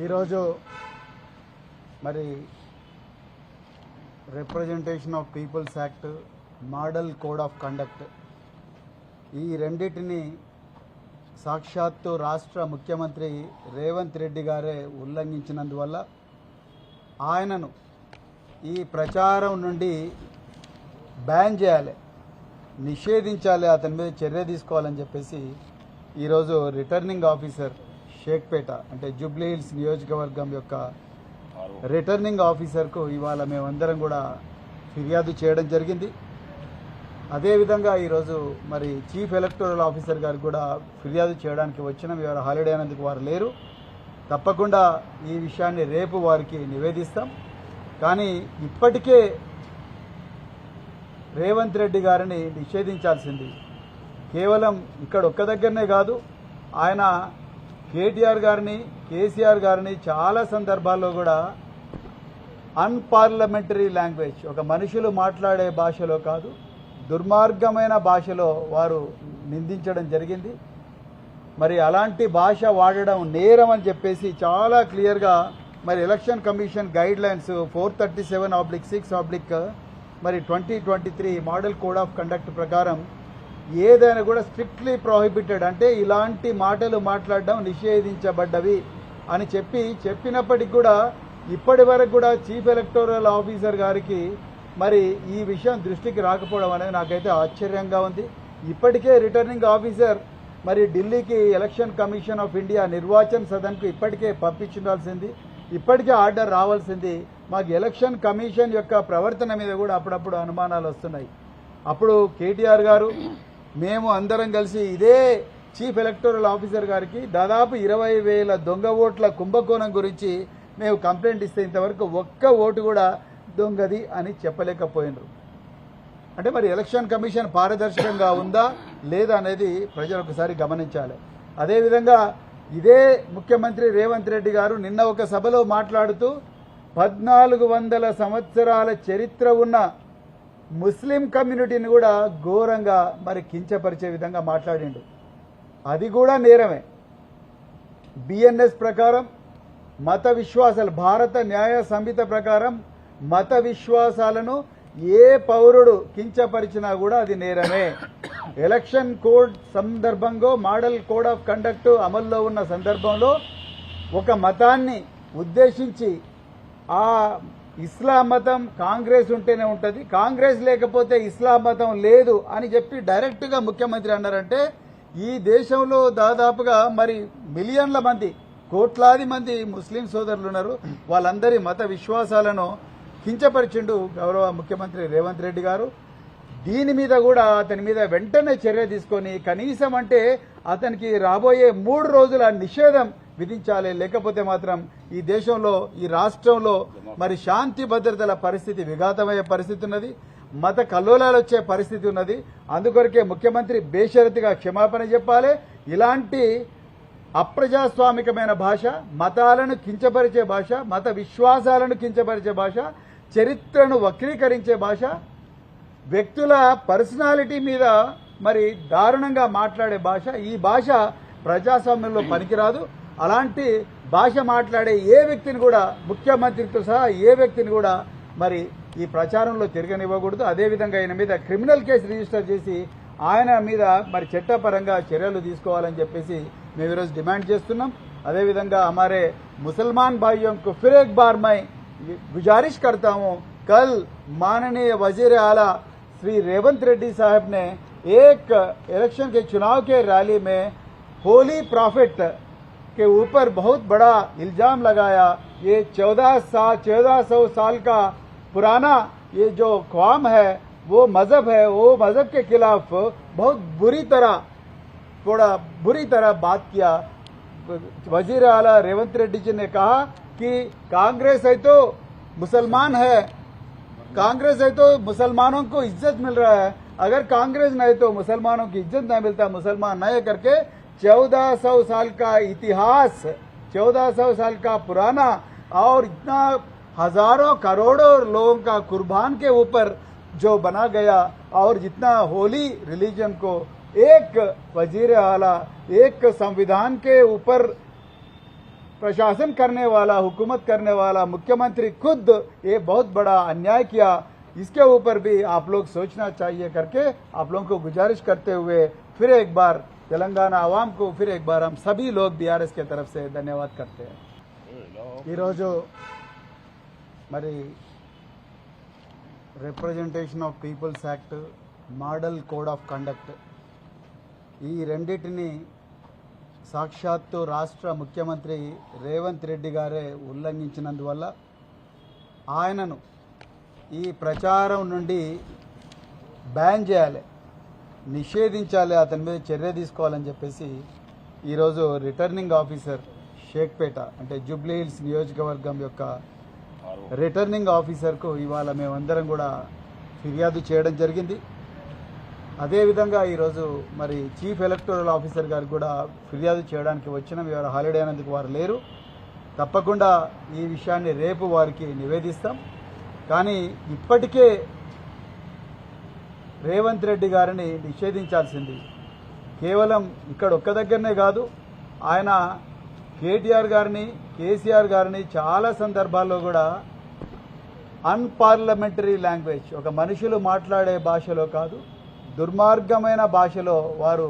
ఈరోజు మరి representation of people's act model code of conduct ఈ రెండింటిని సాక్షాత్తు రాష్ట్ర ముఖ్యమంత్రి రేవంత్ రెడ్డి గారే ఉల్లంఘించినందువల్ల ఆయనను ఈ ప్రచారం నుండి బ్యాన్ చేయాలి నిషేధించాలి అతని మీద చర్య తీసుకోవాలని చెప్పేసి ఈరోజు రిటర్నింగ్ ఆఫీసర్ షేక్పేట అంటే జూబ్లీ హిల్స్ నియోజకవర్గం యొక్క రిటర్నింగ్ ఆఫీసర్కు ఇవాళ మేమందరం కూడా ఫిర్యాదు చేయడం జరిగింది. అదేవిధంగా ఈరోజు మరి చీఫ్ ఎలక్టోరల్ ఆఫీసర్ గారికి కూడా ఫిర్యాదు చేయడానికి వచ్చిన వారు హాలిడే అయినందుకు వారు లేరు. తప్పకుండా ఈ విషయాన్ని రేపు వారికి నివేదిస్తాం. కానీ ఇప్పటికే రేవంత్ రెడ్డి గారిని నిషేధించాల్సింది కేవలం ఇక్కడ ఒక్క దగ్గరనే కాదు ఆయన కేటీఆర్ గారిని కేసీఆర్ గారిని చాలా సందర్భాల్లో కూడా అన్పార్లమెంటరీ లాంగ్వేజ్ ఒక మనుషులు మాట్లాడే భాషలో కాదు దుర్మార్గమైన భాషలో వారు నిందించడం జరిగింది. మరి అలాంటి భాష వాడడం నేరం అని చెప్పేసి చాలా క్లియర్గా మరి election commission guidelines four thirty seven oblique six oblique మరి twenty twenty three model code of conduct ప్రకారం ఏదైనా కూడా స్ట్రిక్ట్లీ ప్రొహిబిటెడ్ అంటే ఇలాంటి మాటలు మాట్లాడడం నిషేధించబడ్డవి అని చెప్పి చెప్పినప్పటికి కూడా ఇప్పటి వరకు కూడా చీఫ్ ఎలక్టోరల్ ఆఫీసర్ గారికి మరి ఈ విషయం దృష్టికి రాకపోవడం అనేది నాకైతే ఆశ్చర్యంగా ఉంది. ఇప్పటికే రిటర్నింగ్ ఆఫీసర్ మరి ఢిల్లీకి election commission of India Nirvachan సదన్కు ఇప్పటికే పంపించాల్సింది. ఇప్పటికే ఆర్డర్ రావాల్సింది. మాకు ఎలక్షన్ కమిషన్ యొక్క ప్రవర్తన మీద కూడా అప్పుడప్పుడు అనుమానాలు వస్తున్నాయి. అప్పుడు కేటీఆర్ గారు మేము అందరం కలిసి ఇదే చీఫ్ ఎలక్టోరల్ ఆఫీసర్ గారికి దాదాపు ఇరవై వేల దొంగ ఓట్ల కుంభకోణం గురించి మేము కంప్లైంట్ ఇస్తే ఇంతవరకు ఒక్క ఓటు కూడా దొంగది అని చెప్పలేకపోయినరు. అంటే మరి ఎలక్షన్ కమిషన్ పారదర్శకంగా ఉందా లేదా అనేది ప్రజలు ఒకసారి గమనించాలి. అదేవిధంగా ఇదే ముఖ్యమంత్రి రేవంత్ రెడ్డి గారు నిన్న ఒక సభలో మాట్లాడుతూ పద్నాలుగు వందల సంవత్సరాల చరిత్ర ఉన్న ముస్లిం కమ్యూనిటీని కూడా ఘోరంగా మరి కించపరిచే విధంగా మాట్లాడిండు. అది కూడా నేరమే. బిఎన్ఎస్ ప్రకారం మత విశ్వాసాలు భారత న్యాయ సంహిత ప్రకారం మత విశ్వాసాలను ఏ పౌరుడు కించపరిచినా కూడా అది నేరమే. ఎలక్షన్ కోడ్ సందర్భంగా మోడల్ కోడ్ ఆఫ్ కండక్ట్ అమల్లో ఉన్న సందర్భంలో ఒక మతాన్ని ఉద్దేశించి ఆ ఇస్లాం మతం కాంగ్రెస్ ఉంటేనే ఉంటుంది కాంగ్రెస్ లేకపోతే ఇస్లాం మతం లేదు అని చెప్పి డైరెక్ట్గా ముఖ్యమంత్రి అన్నారంటే ఈ దేశంలో దాదాపుగా మరి మిలియన్ల మంది కోట్లాది మంది ముస్లిం సోదరులు ఉన్నారు. వాళ్ళందరి మత విశ్వాసాలను కించపరిచిండు గౌరవ ముఖ్యమంత్రి రేవంత్ రెడ్డి గారు. దీని మీద కూడా అతని మీద వెంటనే చర్య తీసుకొని కనీసం అంటే అతనికి రాబోయే మూడు రోజుల నిషేధం విధించాలి. లేకపోతే మాత్రం ఈ దేశంలో ఈ రాష్ట్రంలో మరి శాంతి భద్రతల పరిస్థితి విఘాతమయ్యే పరిస్థితి ఉన్నది. మత కల్లోలాలు వచ్చే పరిస్థితి ఉన్నది. అందుకొరకే ముఖ్యమంత్రి బేషరతిగా క్షమాపణ చెప్పాలి. ఇలాంటి అప్రజాస్వామికమైన భాష మతాలను కించపరిచే భాష మత విశ్వాసాలను కించపరిచే భాష చరిత్రను వక్రీకరించే భాష వ్యక్తుల పర్సనాలిటీ మీద మరి దారుణంగా మాట్లాడే భాష ఈ భాష ప్రజాస్వామ్యంలో పనికిరాదు. అలాంటి భాష మాట్లాడే ఏ వ్యక్తిని కూడా ముఖ్యమంత్రితో సహా ఏ వ్యక్తిని కూడా మరి ఈ ప్రచారంలో తిరగనివ్వకూడదు అదేవిధంగా ఆయన మీద క్రిమినల్ కేసు రిజిస్టర్ చేసి ఆయన మీద మరి చట్టపరంగా చర్యలు తీసుకోవాలని చెప్పేసి మేము ఈరోజు డిమాండ్ చేస్తున్నాం అదేవిధంగా हमारे मुसलमान भाइयों को फिर एक बार मैं गुजारिश करता हूं कल माननीय वजीर आला श्री रेवंत रेड्डी साहब ने एक इलेक्शन के चुनाव के रैली में होली प्रॉफिट के ऊपर बहुत बड़ा इल्ज़ाम लगाया। ये चौदह साल चौदह सौ साल का पुराना ये जो कौम है, वो मज़हब है, वो मज़हब के खिलाफ बहुत बुरी तरह, थोड़ा बुरी तरह बात किया। वज़ीर आला रेवंत रेड्डी जी ने कहा कि कांग्रेस है तो मुसलमान है। कांग्रेस है तो मुसलमानों को इज़्ज़त मिल रहा है। अगर कांग्रेस नहीं तो मुसलमानों की इज़्ज़त नहीं मिलता, मुसलमान नहीं करके चौदह सौ साल का इतिहास, चौदह सौ साल का पुराना और इतना हज़ारों करोड़ों लोगों का कुर्बान के ऊपर जो बना गया और जितना होली रिलीजन को एक वज़ीर आला, एक संविधान के ऊपर प्रशासन करने वाला, हुकूमत करने वाला, मुख्यमंत्री खुद ये बहुत बड़ा अन्याय किया। इसके ऊपर भी आप लोग सोचना चाहिए करके आप लोगों को गुजारिश करते हुए फिर एक बार तेलंगाना आवाम को फिर एक बार हम सभी लोग बीआरएस के तरफ से धन्यवाद करते हैं ఈరోజు మరి representation of people's act model code of conduct ఈ రెండింటిని సాక్షాత్తు రాష్ట్ర ముఖ్యమంత్రి రేవంత్ రెడ్డి గారే ఉల్లంఘించినందువల్ల ఆయనను ఈ ప్రచారం నుండి బ్యాన్ చేయాలి నిషేధించాలి అతని మీద చర్య తీసుకోవాలని చెప్పేసి ఈరోజు రిటర్నింగ్ ఆఫీసర్ షేక్పేట అంటే జూబ్లీహిల్స్ నియోజకవర్గం యొక్క రిటర్నింగ్ ఆఫీసర్కు ఇవాళ మేమందరం కూడా ఫిర్యాదు చేయడం జరిగింది. అదేవిధంగా ఈరోజు మరి చీఫ్ ఎలక్టోరల్ ఆఫీసర్ గారికి కూడా ఫిర్యాదు చేయడానికి వచ్చిన ఇవాళ హాలిడే అయినందుకు వారు లేరు. తప్పకుండా ఈ విషయాన్ని రేపు వారికి నివేదిస్తాం. కానీ ఇప్పటికే రేవంత్ రెడ్డి గారిని నిషేధించాల్సింది. కేవలం ఇక్కడ ఒక్క దగ్గరనే కాదు ఆయన కేటీఆర్ గారిని కేసీఆర్ గారిని చాలా సందర్భాల్లో కూడా అన్పార్లమెంటరీ లాంగ్వేజ్ ఒక మనుషులు మాట్లాడే భాషలో కాదు దుర్మార్గమైన భాషలో వారు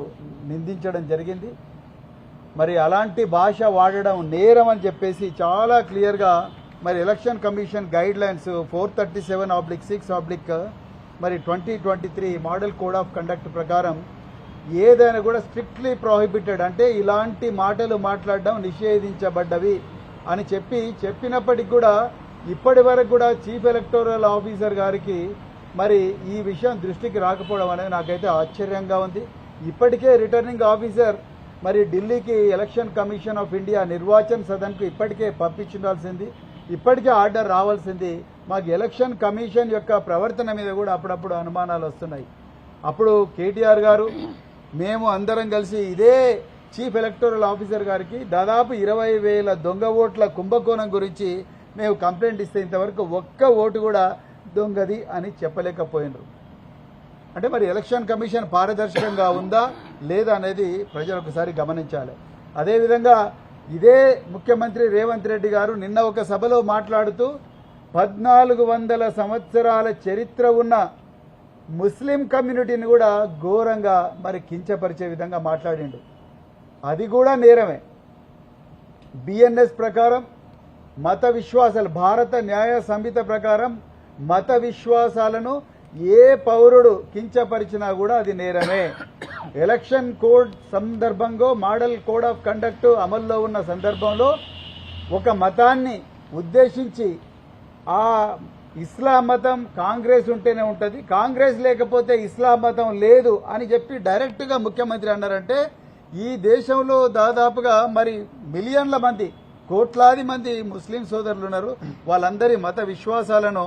నిందించడం జరిగింది. మరి అలాంటి భాష వాడడం నేరం అని చెప్పేసి చాలా క్లియర్గా మరి election commission guidelines four thirty seven oblique six oblique మరి twenty twenty three model code of conduct ప్రకారం ఏదైనా కూడా స్ట్రిక్ట్లీ ప్రోహిబిటెడ్ అంటే ఇలాంటి మాటలు మాట్లాడడం నిషేధించబడ్డవి అని చెప్పి చెప్పినప్పటికి కూడా ఇప్పటి వరకు కూడా చీఫ్ ఎలక్టోరల్ ఆఫీసర్ గారికి మరి ఈ విషయం దృష్టికి రాకపోవడం అనేది నాకైతే ఆశ్చర్యంగా ఉంది. ఇప్పటికే రిటర్నింగ్ ఆఫీసర్ మరి ఢిల్లీకి election commission of India Nirvachan సదన్కు ఇప్పటికే పంపించాల్సింది. ఇప్పటికే ఆర్డర్ రావాల్సింది. మాకు ఎలక్షన్ కమిషన్ యొక్క ప్రవర్తన మీద కూడా అప్పుడప్పుడు అనుమానాలు వస్తున్నాయి. అప్పుడు కేటీఆర్ గారు మేము అందరం కలిసి ఇదే చీఫ్ ఎలక్టోరల్ ఆఫీసర్ గారికి దాదాపు ఇరవై వేల దొంగ ఓట్ల కుంభకోణం గురించి మేము కంప్లైంట్ ఇస్తే ఇంతవరకు ఒక్క ఓటు కూడా దొంగది అని చెప్పలేకపోయినరు. అంటే మరి ఎలక్షన్ కమిషన్ పారదర్శకంగా ఉందా లేదా అనేది ప్రజలు ఒకసారి గమనించాలి. అదేవిధంగా ఇదే ముఖ్యమంత్రి రేవంత్ రెడ్డి గారు నిన్న ఒక సభలో మాట్లాడుతూ పద్నాలుగు వందల సంవత్సరాల చరిత్ర ఉన్న ముస్లిం కమ్యూనిటీని కూడా ఘోరంగా మరి కించపరిచే విధంగా మాట్లాడిండు. అది కూడా నేరమే. బిఎన్ఎస్ ప్రకారం మత విశ్వాసాలు భారత న్యాయ సంహిత ప్రకారం మత విశ్వాసాలను ఏ పౌరుడు కించపరిచినా కూడా అది నేరమే. ఎలక్షన్ కోడ్ సందర్భంగా మోడల్ కోడ్ ఆఫ్ కండక్ట్ అమల్లో ఉన్న సందర్భంలో ఒక మతాన్ని ఉద్దేశించి ఆ ఇస్లాం మతం కాంగ్రెస్ ఉంటేనే ఉంటుంది. కాంగ్రెస్ లేకపోతే ఇస్లాం మతం లేదు అని చెప్పి డైరెక్ట్గా ముఖ్యమంత్రి అన్నారంటే ఈ దేశంలో దాదాపుగా మరి మిలియన్ల మంది కోట్లాది మంది ముస్లిం సోదరులు ఉన్నారు. వాళ్ళందరి మత విశ్వాసాలను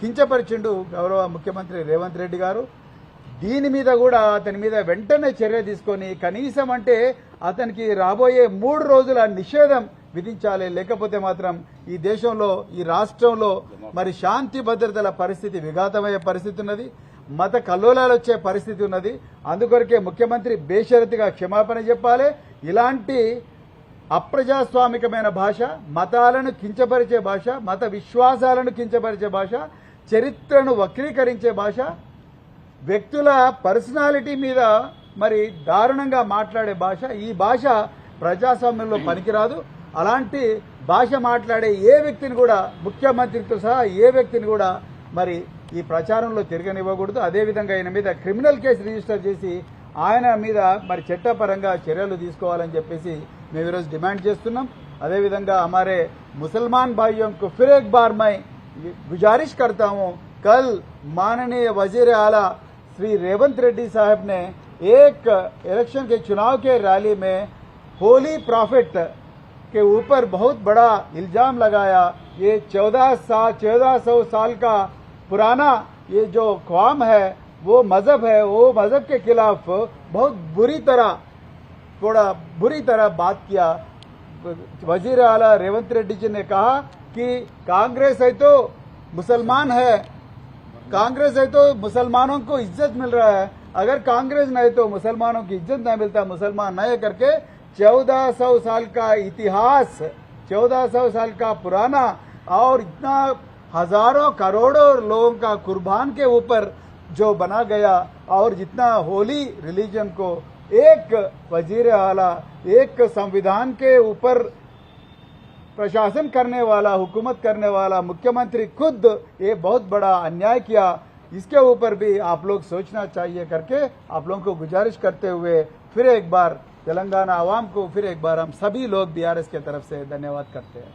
కించపరిచిండు గౌరవ ముఖ్యమంత్రి రేవంత్ రెడ్డి గారు. దీని మీద కూడా అతని మీద వెంటనే చర్య తీసుకొని కనీసం అంటే అతనికి రాబోయే మూడు రోజుల నిషేధం విధించాలి. లేకపోతే మాత్రం ఈ దేశంలో ఈ రాష్ట్రంలో మరి శాంతి భద్రతల పరిస్థితి విఘాతమయ్యే పరిస్థితి ఉన్నది. మత కల్లోలాలు వచ్చే పరిస్థితి ఉన్నది. అందుకొరకే ముఖ్యమంత్రి బేషరతిగా క్షమాపణ చెప్పాలి. ఇలాంటి అప్రజాస్వామికమైన భాష మతాలను కించపరిచే భాష మత విశ్వాసాలను కించపరిచే భాష చరిత్రను వక్రీకరించే భాష వ్యక్తుల పర్సనాలిటీ మీద మరి దారుణంగా మాట్లాడే భాష ఈ భాష ప్రజాస్వామ్యంలో పనికిరాదు. అలాంటి భాష మాట్లాడే ఏ వ్యక్తిని కూడా ముఖ్యమంత్రితో సహా ఏ వ్యక్తిని కూడా మరి ఈ ప్రచారంలో తిరగనివ్వకూడదు అదేవిధంగా ఆయన మీద క్రిమినల్ కేసు రిజిస్టర్ చేసి ఆయన మీద మరి చట్టపరంగా చర్యలు తీసుకోవాలని చెప్పేసి మేము ఈరోజు డిమాండ్ చేస్తున్నాం అదేవిధంగా हमारे मुसलमान भाइयों को फिर एक बार मैं गुजारिश करता हूं कल माननीय वजीर आला श्री रेवंत रेड्डी साहब ने एक इलेक्शन के चुनाव के रैली में होली प्रॉफिट के ऊपर बहुत बड़ा इल्ज़ाम लगाया। ये चौदह साल चौदह सौ साल का पुराना ये जो ख्वाम है, वो मज़हब है, वो मज़हब के खिलाफ बहुत बुरी तरह, थोड़ा बुरी तरह बात किया। वज़ीर आला रेवंत रेड्डी जी ने कहा कि कांग्रेस है तो मुसलमान है। कांग्रेस है तो मुसलमानों को इज़्ज़त मिल रहा है। अगर कांग्रेस नहीं तो मुसलमानों की इज़्ज़त नहीं मिलता। मुसलमान नहीं करके चौदह सौ साल का इतिहास, चौदह सौ साल का पुराना और इतना हज़ारों करोड़ों लोगों का कुर्बान के ऊपर जो बना गया और जितना होली रिलीजन को एक वज़ीर आला, एक संविधान के ऊपर प्रशासन करने वाला, हुकूमत करने वाला, मुख्यमंत्री खुद ये बहुत बड़ा अन्याय किया। इसके ऊपर भी आप लोग सोचना चाहिए करके आप लोगों को गुजारिश करते हुए फिर एक बार तेलंगाना आवाम को फिर एक बार हम सभी लोग बीआरएस के तरफ़ से धन्यवाद करते हैं।